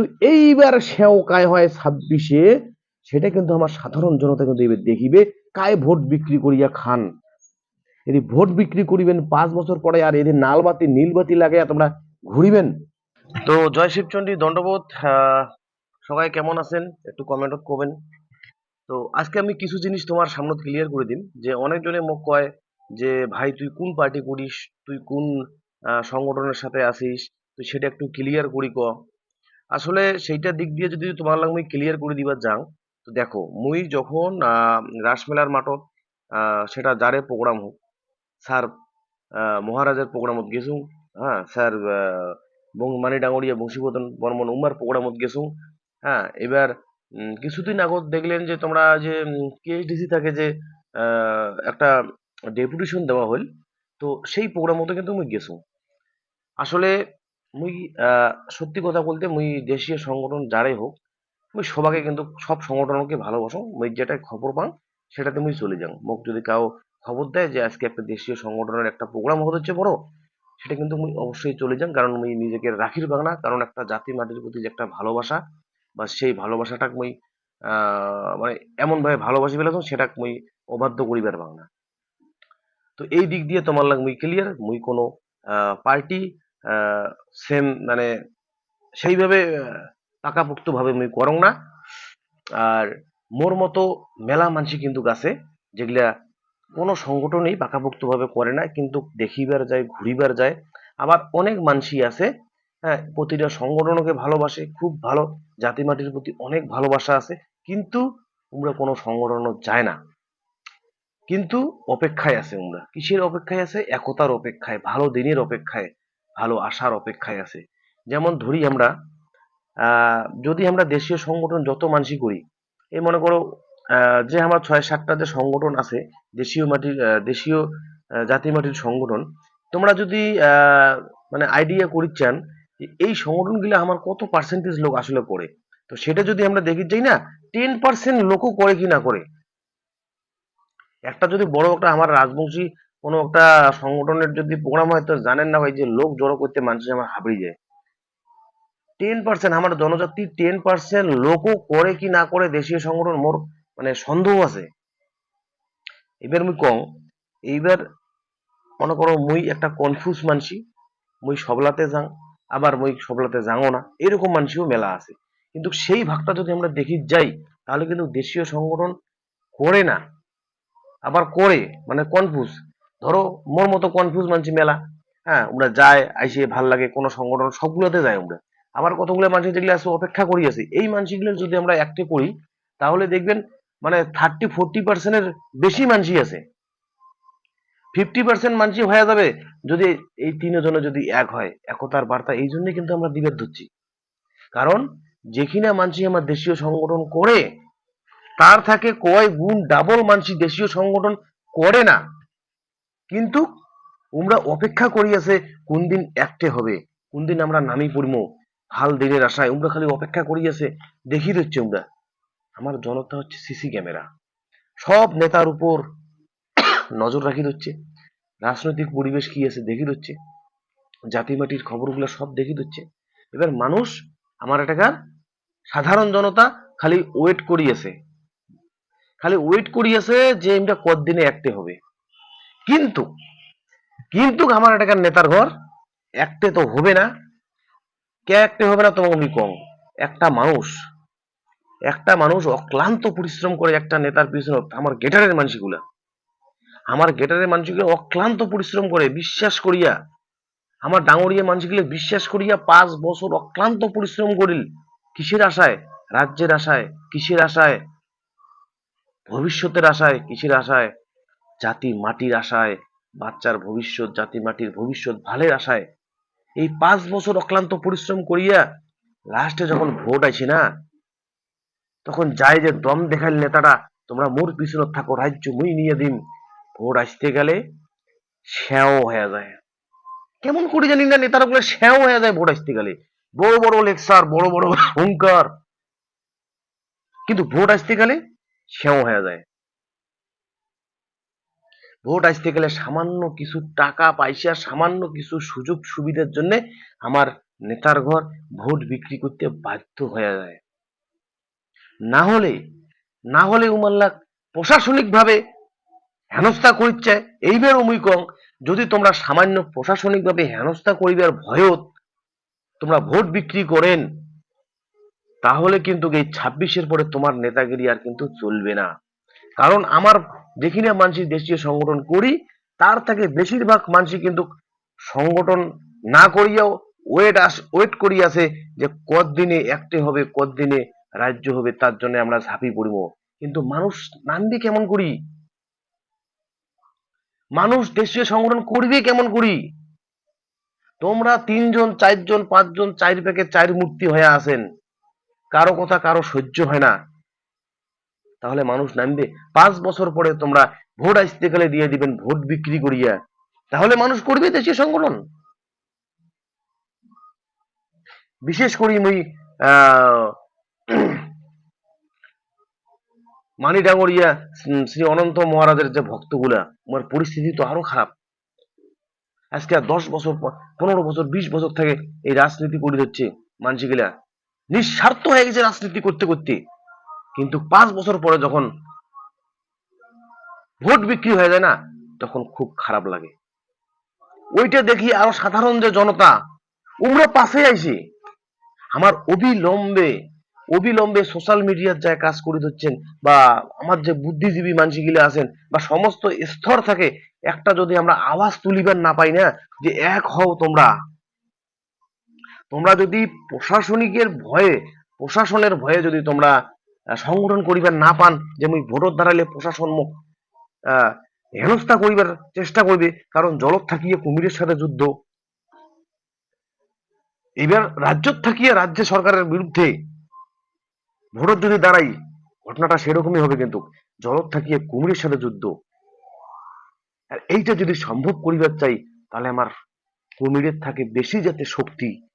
কিন্তু এইবার সেও কায় হয় ছাব্বিশে, সেটা কিন্তু আমার সাধারণ জনতা কিন্তু এবার দেখিবে, কায় ভোট বিক্রি করিয়া খান। এদি ভোট বিক্রি করিবেন, পাঁচ বছর পরে আর এদের নালবাতি নীলবাতি লাগাইয়া তোমরা ঘুরিবেন। তো জয় শিবচন্ডী, দণ্ডবোধ সবাই কেমন আছেন? একটু কমেন্টত করবেন তো আজকে আমি কিছু জিনিস তোমার সামনে ক্লিয়ার করে দিন, যে অনেকজনে মোক কয় যে, ভাই, তুই কোন পার্টি করিস? তুই কোন সংগঠনের সাথে আছিস তুই সেটা একটু ক্লিয়ার করি ক। আসলে সেইটা দিক দিয়ে যদি তোমার লাগে মুই ক্লিয়ার করে দিবার যাও, তো দেখো, মুই যখন রাসমেলার মাঠত সেটা যারে প্রোগ্রাম হোক, স্যার মহারাজের প্রোগ্রামত গেছু হ্যাঁ স্যার মানি ডাঙরিয়া বংশীবদন বর্মন উমার প্রোগ্রামত গেছু হ্যাঁ এবার কিছুদিন আগত দেখলেন যে তোমরা যে কেএসডিসি থাকে যে একটা ডেপুটেশন দেওয়া হল তো সেই প্রোগ্রামতে কিন্তু মুই গেছু আসলে মুই সত্যি কথা বলতে মুই দেশীয় সংগঠন যারাই হোক, মুই সবাকে কিন্তু সব সংগঠনকে ভালোবাসো। মুই যেটা খবর পান সেটাতে মুই চলে যাও মোক যদি কাউ খবর দেয় যে আজকে একটা দেশীয় সংগঠনের একটা প্রোগ্রাম হতে হচ্ছে বড়, সেটা কিন্তু মুই অবশ্যই চলে যান কারণ মুই নিজেকে রাখির বাংলা কারণ একটা জাতি মাটির প্রতি যে একটা ভালোবাসা, বা সেই ভালোবাসাটাকে মুই মানে এমন ভাবে ভালোবাসি ফেলেছ সেটা মুই অবাধ্য করিবার বাংলা তো এই দিক দিয়ে তোমার লাগ মুই ক্লিয়ার মুই কোনো পার্টি সেম মানে সেইভাবে আহ, পাকাপোক্ত ভাবে মুই করং না। আর মোর মতো মেলা মানসি কিন্তু আছে যেগুলা কোনো সংগঠনই পাকাপোক্ত ভাবে করে না কিন্তু দেখিবার যায় ঘুরিবার যায়। আবার অনেক মানসি আছে হ্যাঁ প্রতিটা সংগঠনকে ভালোবাসে খুব ভালো। জাতি মাটির প্রতি অনেক ভালোবাসা আছে কিন্তু তোমরা কোনো সংগঠনও যায় না। কিন্তু অপেক্ষায় আছে তোমরা কিসের অপেক্ষায় আছে? একতার অপেক্ষায় ভালো দিনের অপেক্ষায়। ভালো আশার অপেক্ষায় আছে। যেমন ধরি আমরা যদি আমরা দেশীয় সংগঠন যত মানসি করি এই মনে করো যে আমার ছয় সাতটা যে সংগঠন আছে, দেশীয় মাটির দেশীয় জাতি মাটির সংগঠন, তোমরা যদি মানে আইডিয়া করি চান যে এই সংগঠনগুলো আমার কত পার্সেন্টেজ লোক আসলে করে? তো সেটা যদি আমরা দেখি, যাই না টেন পার্সেন্ট লোকও করে কি না করে? একটা যদি বড় একটা আমার রাজবংশী কোনো একটা সংগঠনের যদি প্রোগ্রাম হয়, তো জানেন না ভাই যে লোক জড়ো করতে মানুষ আমার হাবড়ি যায়। টেন পার্সেন্ট আমার জনজাতি টেন পার্সেন্ট লোকও করে কি না করে দেশীয় সংগঠন মোর মানে সন্দেহ আছে। এবার মুই কং এইবার মনে করো মুই একটা কনফিউজ মানসি, মুই সবলাতে যাং, আবার মুই সবলাতে যাঙও না, এরকম মানসিও মেলা আছে। কিন্তু সেই ভাগটা যদি আমরা দেখি যাই, তাহলে কিন্তু দেশীয় সংগঠন করে না, আবার করে মানে কনফিউজ ধরো, মোর মতো কনফিউজ মানছি মেলা। হ্যাঁ আমরা যায়, আইসে, ভালো লাগে, কোনো সংগঠন, সবগুলোতে যাই আমরা আবার কতগুলো মানুষ যেগুলো আছে অপেক্ষা করি আছে। এই মানুষগুলো যদি আমরা একটে করি, তাহলে দেখবেন মানে থার্টি ফোরটি পার্সেন্টের বেশি মানুষই আছে। ফিফটি পার্সেন্ট মানুষই হয়ে যাবে যদি এই তিনজনে যদি এক হয়, একতার বার্তা। এই জন্যই কিন্তু আমরা দিবে ধরছি। কারণ, যেখানে মানসি আমার দেশীয় সংগঠন করে, তার থাকে কয় গুণ ডাবল মানসি দেশীয় সংগঠন করে না। কিন্তু আমরা অপেক্ষা করি আছে কোন দিন একটে হবে, কোন দিন আমরা নামি পড়ব হাল দিনের আশায় আমরা খালি অপেক্ষা করি আছে দেখি দিচ্ছে আমরা আমার জনতা হচ্ছে সিসি ক্যামেরা। সব নেতার উপর নজর রাখি দিচ্ছে। রাজনৈতিক পরিবেশ কি আছে দেখি দিচ্ছে। জাতি মাটির খবরগুলো সব দেখি দিচ্ছে। এবার মানুষ আমার এটাকার সাধারণ জনতা খালি ওয়েট করিয়েছে। খালি ওয়েট করিয়েছে যে এটা কতদিনে একতে হবে। কিন্তু কিন্তু আমার এটাকার নেতার ঘর একতে তো হবে না। কে একতে হবে না তোমাকে কম? একটা মানুষ একটা মানুষ অক্লান্ত পরিশ্রম করে একটা নেতার পিছনে আমার গেটারের মানুষগুলা আমার গেটারের মানুষগুলো অক্লান্ত পরিশ্রম করে, বিশ্বাস করিয়া, আমার ডাঙরিয়া মানুষগুলো বিশ্বাস করিয়া পাঁচ বছর অক্লান্ত পরিশ্রম করিল। কিসের আশায়? রাজ্যের আশায়, কিসের আশায়? ভবিষ্যতের আশায়, কিসের আশায়? জাতি মাটির আশায়, বাচ্চার ভবিষ্যৎ, জাতি মাটির ভবিষ্যৎ ভালের আশায়, এই পাঁচ বছর অক্লান্ত পরিশ্রম করিয়া লাস্টে যখন ভোট আইছি না, তখন যাই যে দম দেখাল নেতাটা তোমরা মোর পিছনে থাকো, রাজ্য মুই নিয়ে দিন ভোট আসতে গেলে শ্যাও হয়ে যায়। কেমন করে জানি না, নেতারা গুলো শ্যাও হয়ে যায় ভোট আসতে গেলে। বড় বড় লেকচার, বড় বড় হুঙ্কার কিন্তু ভোট আসতে গেলে শ্যাও হয়ে যায়। ভোট আসতে গেলে সামান্য কিছু টাকা, পয়সা, সামান্য কিছু সুযোগ সুবিধার জন্য আমার নেতার ঘর ভোট বিক্রি করতে বাধ্য হয়ে যায়। না হলে না হলে উমাল্লা প্রশাসনিক ভাবে হেনস্থা করিচ্ছে। এইবার অমুকং যদি তোমরা সামান্য প্রশাসনিক ভাবে হেনস্থা করিবার ভয়ত তোমরা ভোট বিক্রি করেন, তাহলে কিন্তু এই ছাব্বিশের পরে তোমার নেতাগিরি আর কিন্তু চলবে না। কারণ আমার দেখি না মানসি দেশীয় সংগঠন করি, তার থেকে বেশিরভাগ মানসি কিন্তু সংগঠন না করিয়াও ওয়েট আস ওয়েট করি আছে যে কতদিনে একটে হবে, কতদিনে রাজ্য হবে, তার জন্য আমরা ঝাঁপি পড়িব। কিন্তু মানুষ নামবে কেমন করি? মানুষ দেশীয় সংগঠন করবে কেমন করি? তোমরা তিনজন, চারজন, পাঁচজন, চার প্যাকে চার মূর্তি হয়ে আছেন। কারও কথা কারও সহ্য হয় না। তাহলে মানুষ নামবে। পাঁচ বছর পরে তোমরা ভোট আসতে গেলে দিয়ে দিবেন, ভোট বিক্রি করিয়া। তাহলে মানুষ করবে দেশীয় সংগঠন। বিশেষ করি মুই মানি ডাঙরিয়া শ্রী অনন্ত মহারাজের যে ভক্তগুলা, আমার পরিস্থিতি তো আরও খারাপ। আজকে আর দশ বছর পনেরো বছর, বিশ বছর থেকে এই রাজনীতি করে যাচ্ছে মানসিগুলা নিঃস্বার্থ হয়ে গেছে রাজনীতি করতে করতে। কিন্তু পাঁচ বছর পরে যখন ভোট বিক্রি হয়ে যায় না, তখন খুব খারাপ লাগে। ওইটা দেখি আরও সাধারণ যে জনতা, উমরা পাশে আইছে আমার অবিলম্বে অবিলম্বে সোশ্যাল মিডিয়ার যায় কাজ করে দিচ্ছেন বা আমার যে বুদ্ধিজীবী মানসিগুলো আছেন বা সমস্ত স্তর থাকে, একটা যদি আমরা আওয়াজ তুলিবার না পাই না, যে এক হও তোমরা। তোমরা যদি প্রশাসনিকের ভয়ে, প্রশাসনের ভয়ে যদি তোমরা সংগঠন করিবার না পান যে মুই ভোটর দাঁড়াইলে প্রশাসন মুখ হেনস্থা করিবার চেষ্টা করবে, কারণ জলত থাকিয়ে কুমিরের সাথে যুদ্ধ। এবার রাজ্য থাকিয়ে রাজ্য সরকারের বিরুদ্ধে ভোটর যদি দাঁড়াই, ঘটনাটা সেরকমই হবে কিন্তু, জলত থাকিয়ে কুমিরের সাথে যুদ্ধ। আর এইটা যদি সম্ভব করিবার চাই, তাহলে আমার কুমিরের থাকে বেশি যাতে শক্তি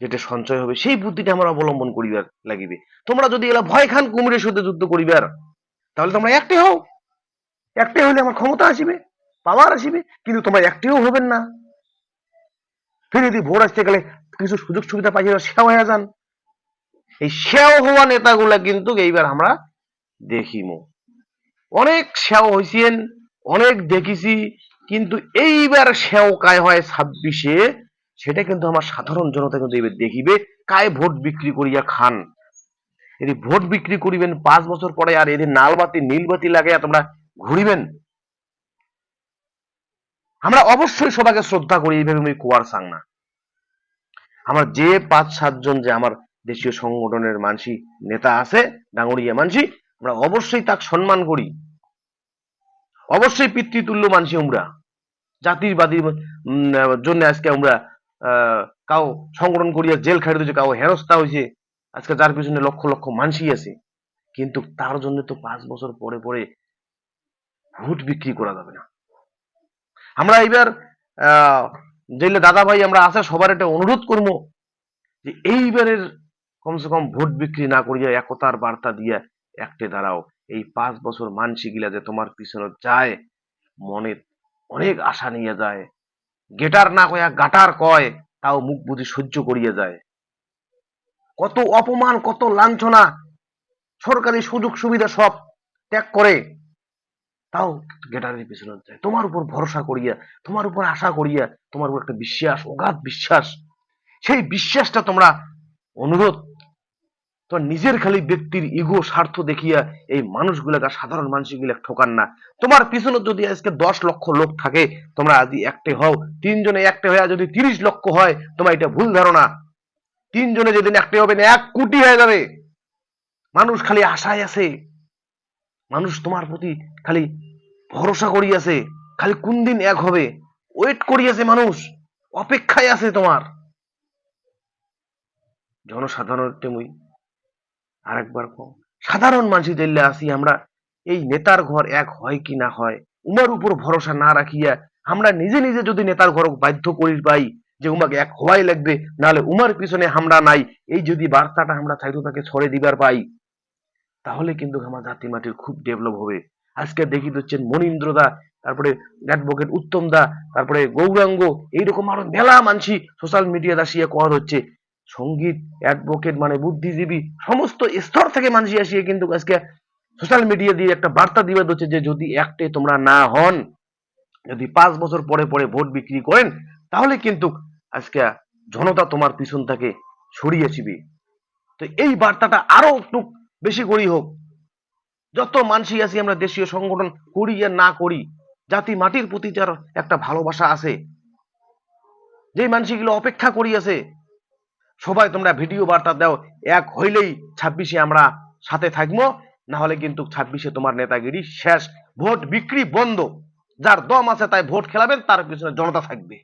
যেটা সঞ্চয় হবে, সেই বুদ্ধিটা আমরা অবলম্বন করিবার লাগিবে। তোমরা যদি এলা ভয় খান কুমিরের সাথে যুদ্ধ করিবার, তাহলে তোমরা একটি হও। একটি হলে আমার ক্ষমতা আসিবে পাওয়ার আসিবে, কিন্তু তোমরা একটিও হবেন না। ফির যদি ভোট আসতে গেলে কিছু সুযোগ সুবিধা পাই সেও হয়ে যান। এই সেও হওয়া নেতাগুলা কিন্তু এইবার আমরা দেখিমু। অনেক সেও হয়েছেন অনেক দেখিছি, কিন্তু এইবার সেও কায় হয় ছাব্বিশে সেটা কিন্তু আমার সাধারণ জনতা কিন্তু এবার দেখিবে, কায় ভোট বিক্রি করিয়া খান। যদি ভোট বিক্রি করিবেন, পাঁচ বছর পরে আর এদের নালবাতি নীলবাতি লাগাইয়া তোমরা ঘুরিবেন? আমরা অবশ্যই সবাইকে শ্রদ্ধা করি, এইভাবে আমি কুয়ার সাং না। আমার যে পাঁচ সাতজন যে আমার দেশীয় সংগঠনের মানসি নেতা আছে, ডাঙরিয়া মানসি, আমরা অবশ্যই তাকে সম্মান করি। অবশ্যই পিতৃতুল্য মানসি আমরা। জাতির বাদীর জন্য আজকে আমরা কাউ সংগঠন করিয়া জেল খাইতে দিয়েছে কাউ হেনস্থা হয়েছে আজকে যার পিছনে লক্ষ লক্ষ মানসি আছে। কিন্তু তার জন্য তো পাঁচ বছর পরে পরে ভোট বিক্রি করা যাবে না। আমরা এবার আহ দাদা ভাই আমরা আছে সবার একটা অনুরোধ করব যে এইবারের কমসে কম ভোট বিক্রি না করিয়া একতার বার্তা দিয়া একটে দাঁড়াও। এই পাঁচ বছর মানসি গিলা যে তোমার পিছনে যায় মনে অনেক আশা নিয়ে যায় গেটার না কয়া গাটার কয়, তাও মুখ বুঝি সহ্য করিয়া যায়। কত অপমান, কত লাঞ্ছনা, সরকারি সুযোগ সুবিধা সব ত্যাগ করে, তাও গেটারের পিছনে যায় তোমার উপর ভরসা করিয়া, তোমার উপর আশা করিয়া, তোমার উপর একটা বিশ্বাস, অগাধ বিশ্বাস। সেই বিশ্বাসটা তোমরা অনুরোধ তো নিজের খালি ব্যক্তির ইগো স্বার্থ দেখিয়া এই মানুষগুলাকে সাধারণ মানুষগুলা ঠকান না। তোমার পিছনে যদি আজকে দশ লক্ষ লোক থাকে, তোমরা আজ একটে হও, তিনজনে একটে হয়ে যদি তিরিশ লক্ষ হয়, তোমার এটা ভুল ধারণা। তিনজনে যেদিন একটে হবে না এক কোটি হয়ে যাবে। মানুষ খালি আশায় আছে। মানুষ তোমার প্রতি খালি ভরসা করিয়াছে। খালি কোন দিন এক হবে? ওয়েট করিয়াছে মানুষ। অপেক্ষায় আছে তোমার। জনসাধারণ তেমনি আরেকবার কম সাধারণ মানুষ দিল্লে আসি আমরা, এই নেতার ঘর এক হয় কি না হয়, উমার উপর ভরসা না রাখিয়া আমরা নিজে নিজে যদি নেতার ঘর বাধ্য করি পাই, যে উমাকে এক হওয়াই লাগবে, নাহলে উমার পিছনে আমরা নাই, এই যদি বার্তাটা আমরা চাইতো তাকে ছড়ে দিবার পাই, তাহলে কিন্তু আমার জাতি মাটির খুব ডেভেলপ হবে। আজকে দেখি দিচ্ছেন মনীন্দ্রদা তারপরে অ্যাডভোকেট উত্তম দা, তারপরে গৌরাঙ্গ, এইরকম আরও মেলা মানসি সোশ্যাল মিডিয়া দাসিয়া কর হচ্ছে সংগীত অ্যাডভোকেট মানে বুদ্ধিজীবী, সমস্ত স্তর থেকে মানুষ আসিয়া কিন্তু আজকে সোশ্যাল মিডিয়া দিয়ে একটা বার্তা দিবে হচ্ছে যে যদি একটে তোমরা না হন, যদি পাঁচ বছর পরে পরে ভোট বিক্রি করেন, তাহলে কিন্তু আজকে জনতা তোমার পিছন থেকে সরিয়েছিবে তো এই বার্তাটা আরও একটু বেশি করি হোক। যত মানসি আছি আমরা দেশীয় সংগঠন করি আর না করি, জাতি মাটির প্রতি যার একটা ভালোবাসা আছে যে মানসিগুলো অপেক্ষা করি আছে সবাই তোমরা ভিডিও বার্তা দাও, এক হইলেই ছাব্বিশে আমরা সাথে থাকব। না হলে কিন্তু ছাব্বিশে তোমার নেতাগিরি শেষ। ভোট বিক্রি বন্ধ। যার দম আছে তাই ভোট খেলাবেন, তার পিছনে জনতা থাকবে।